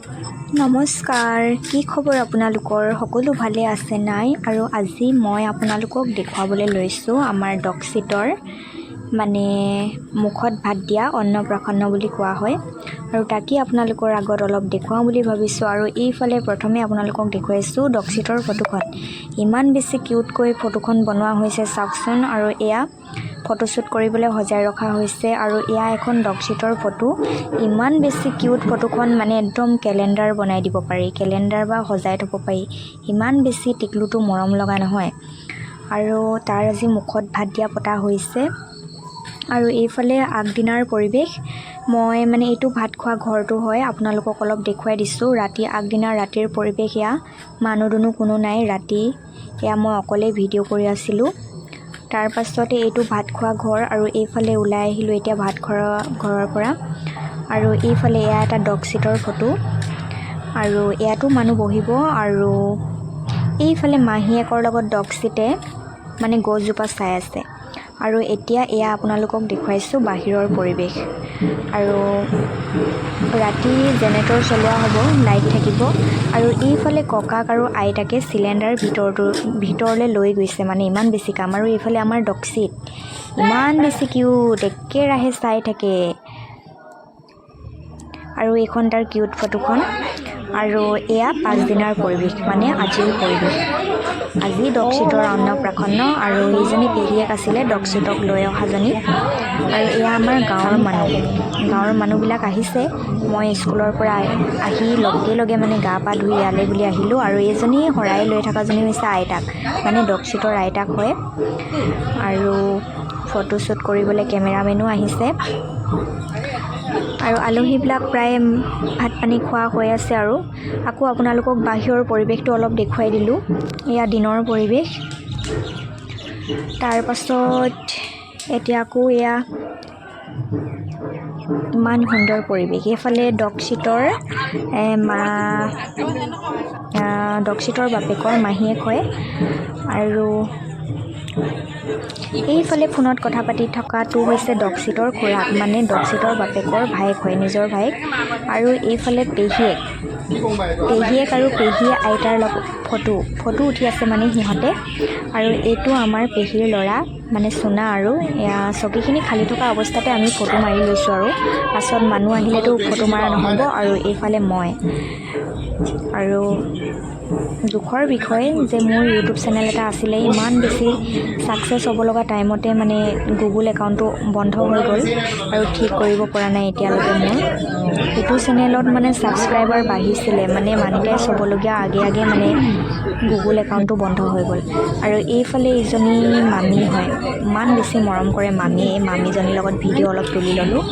নমস্কাৰ কি খবৰ আপোনালোকৰ? সকলো ভালে আছে নাই? আৰু আজি মই আপোনালোকক দেখুৱাবলৈ লৈছোঁ আমাৰ ডকচিটৰ মানে মুখত ভাত দিয়া অন্নপ্ৰাশন্ন বুলি কোৱা হয়। আৰু তাকেই আপোনালোকৰ আগত অলপ দেখুৱাওঁ বুলি ভাবিছোঁ। আৰু এইফালে প্ৰথমে আপোনালোকক দেখুৱাইছোঁ ডকচিটৰ ফটোখন। ইমান বেছি কিউটকৈ ফটোখন বনোৱা হৈছে চাওকচোন। আৰু এয়া ফটোশ্বুট কৰিবলৈ সজাই ৰখা হৈছে আৰু এয়া এখন ডকচিটৰ ফটো। ইমান বেছি কিউট ফটোখন মানে একদম কেলেণ্ডাৰ বনাই দিব পাৰি কেলেণ্ডাৰ বা সজাই থ'ব পাৰি। ইমান বেছি টিকলুটো মৰম লগা নহয়। আৰু তাৰ আজি মুখত ভাত দিয়া পতা হৈছে। আৰু এইফালে আগদিনাৰ পৰিৱেশ। মই মানে এইটো ভাত খোৱা ঘৰটো হয় আপোনালোকক অলপ দেখুৱাই দিছোঁ। ৰাতি আগদিনাৰ ৰাতিৰ পৰিৱেশ এয়া। মানুহ দুনুহ কোনো নাই ৰাতি এয়া মই অকলে ভিডিঅ' কৰি আছিলোঁ। তাৰ পাছতে এইটো ভাত খোৱা ঘৰ আৰু এইফালে ওলাই আহিলোঁ এতিয়া ভাত খোৱা ঘৰৰ পৰা। আৰু এইফালে এয়া এটা ডগ চিটৰ ফটো আৰু ইয়াতো মানুহ বহিব আৰু এইফালে মাহীয়েকৰ লগত ডগ চিটে মানে গছজোপা চাই আছে। আৰু এতিয়া এয়া আপোনালোকক দেখুৱাইছোঁ বাহিৰৰ পৰিৱেশ। আৰু ৰাতি জেনেৰেটৰ চলোৱা হ'ব লাইট থাকিব আৰু এইফালে ককাক আৰু আইতাকে চিলিণ্ডাৰ ভিতৰটো ভিতৰলৈ লৈ গৈছে মানে ইমান বেছি কাম। আৰু এইফালে আমাৰ ডকচিট ইমান বেছি কিউট একেৰাহে চাই থাকে। আৰু এইখন তাৰ কিউট ফটোখন আৰু এয়া পাঁচদিনাৰ পৰিৱেশ মানে আজিৰ পৰিৱেশ। আজি ডকচিটৰ অন্নপ্ৰাশন্ন আৰু এইজনী পেহীয়েক আছিলে ডকচিটক লৈ অহাজনী আৰু এয়া আমাৰ গাঁৱৰ মানুহ। গাঁৱৰ মানুহবিলাক আহিছে। মই স্কুলৰ পৰা আহি লগে লগে মানে গা পা ধুই ইয়ালৈ বুলি আহিলোঁ আৰু এইজনী শৰাই লৈ থকাজনী হৈছে আইতাক মানে ডকচিটৰ আইতাক হয়। আৰু ফটোশ্বুট কৰিবলৈ কেমেৰামেনো আহিছে। আৰু আলহীবিলাক প্ৰায় ভাত পানী খোৱা হৈ আছে আৰু। আকৌ আপোনালোকক বাহিৰৰ পৰিৱেশটো অলপ দেখুৱাই দিলোঁ। এয়া দিনৰ পৰিৱেশ। তাৰপাছত এতিয়া আকৌ এয়া ইমান সুন্দৰ পৰিৱেশ। এইফালে ডকচিটৰ মা ডকচিটৰ বাপেকৰ মাহীয়েক হয় আৰু এইফালে ফোনত কথা পাতি থকাটো হৈছে ডকচিটৰ খুৰাক মানে ডকচিটৰ বাপেকৰ ভায়েক হয় নিজৰ ভায়েক। আৰু এইফালে পেহীয়েক। পেহীয়েক আৰু পেহীয়ে আইতাৰ লগত ফটো ফটো উঠি আছে মানে সিহঁতে। আৰু এইটো আমাৰ পেহীৰ ল'ৰা মানে চুনা আৰু এয়া চকীখিনি খালী থকা অৱস্থাতে আমি ফটো মাৰি লৈছোঁ আৰু। পাছত মানুহ আহিলেতো ফটো মৰা নহ'ব আৰু এইফালে মই। আৰু দুখৰ বিষয় যে মোৰ ইউটিউব চেনেল এটা আছিলে ইমান বেছি ছাকচেছ হ'ব লগা টাইমতে মানে গুগল একাউণ্টটো বন্ধ হৈ গ'ল। আৰু ঠিক কৰিব পৰা নাই এতিয়ালৈকে মোৰ। এইটো চেনেলত মানে ছাবস্ক্ৰাইবাৰ বাঢ়িছিলে মানে মনিটাইজ চবলগীয়া আগে আগে মানে গুগল একাউণ্টটো বন্ধ হৈ গ'ল। আৰু এইফালে ইজনী মামী হয়, ইমান বেছি মৰম কৰে মামীয়ে মামীজনীৰ লগত ভিডিঅ' অলপ তুলি ল'লোঁ।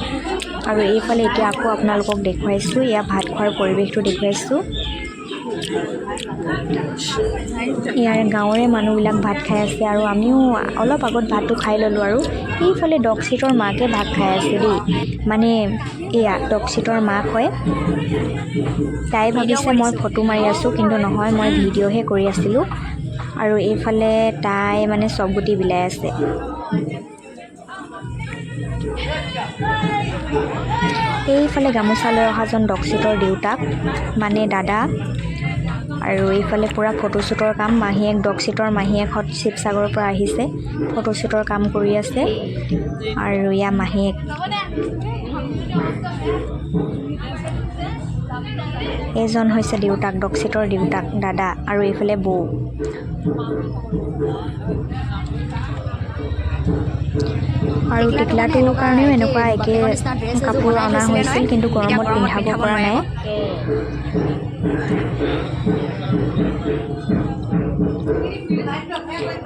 আৰু এইফালে এতিয়া আকৌ আপোনালোকক দেখুৱাইছোঁ, এয়া ভাত খোৱাৰ পৰিৱেশটো দেখুৱাইছোঁ। ইয়াৰ গাঁৱৰে মানুহবিলাক ভাত খাই আছে আৰু আমিও অলপ আগত ভাতটো খাই ল'লোঁ আৰু এইফালে ডকচিটৰ মাকে ভাত খাই আছে দেই। মানে এয়া ডকচিটৰ মাক হয়। তাই ভাবিছে মই ফটো মাৰি আছোঁ কিন্তু নহয় মই ভিডিঅ'হে কৰি আছিলোঁ। আৰু এইফালে তাই মানে চবগুটি বিলাই আছে। এইফালে গামোচা লৈ অহাজন ডকচিটৰ দেউতাক মানে দাদা। আৰু এইফালে পূৰা ফটোশ্বুটৰ কাম। মাহীয়েক ডকচিটৰ মাহীয়েকহঁত শিৱসাগৰৰ পৰা আহিছে। ফটোশ্বুটৰ কাম কৰি আছে। আৰু ইয়া মাহীয়েক এইজন হৈছে দেউতাক ডকচিটৰ দেউতাক দাদা আৰু এইফালে বৌ। আৰু টিকলাটোৰ কাৰণেও এনেকুৱা একে কাপোৰ অনা হৈছিল কিন্তু গৰমত পিন্ধাব পৰা নাই।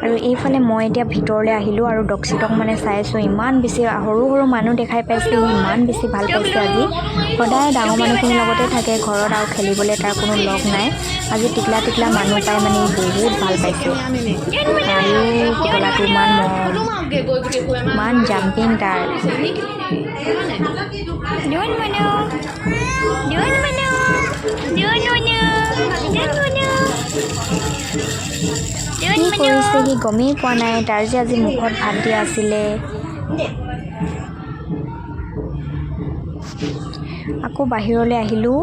আৰু এইফালে মই এতিয়া ভিতৰলৈ আহিলোঁ আৰু ডকচিটক মানে চাইছোঁ ইমান বেছি সৰু সৰু মানুহ দেখাই পাইছে ইমান বেছি ভাল পাইছে আজি। সদায় ডাঙৰ মানুহখিনিৰ লগতে থাকে ঘৰত আৰু খেলিবলৈ তাৰ কোনো লগ নাই। আজি টিকলা টিকলা মানুহ পাই মানে বহুত ভাল পাইছে। আৰু পুতলাটো ইমান ইমান জাম্পিং তাৰ। কি কৰিছে সি গমেই পোৱা নাই তাৰ যে আজি মুখত ভাত দিয়া আছিলে। আকৌ বাহিৰলৈ আহিলোঁ।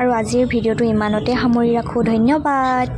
আৰু আজিৰ ভিডিঅ'টো ইমানতে সামৰি ৰাখোঁ। ধন্যবাদ।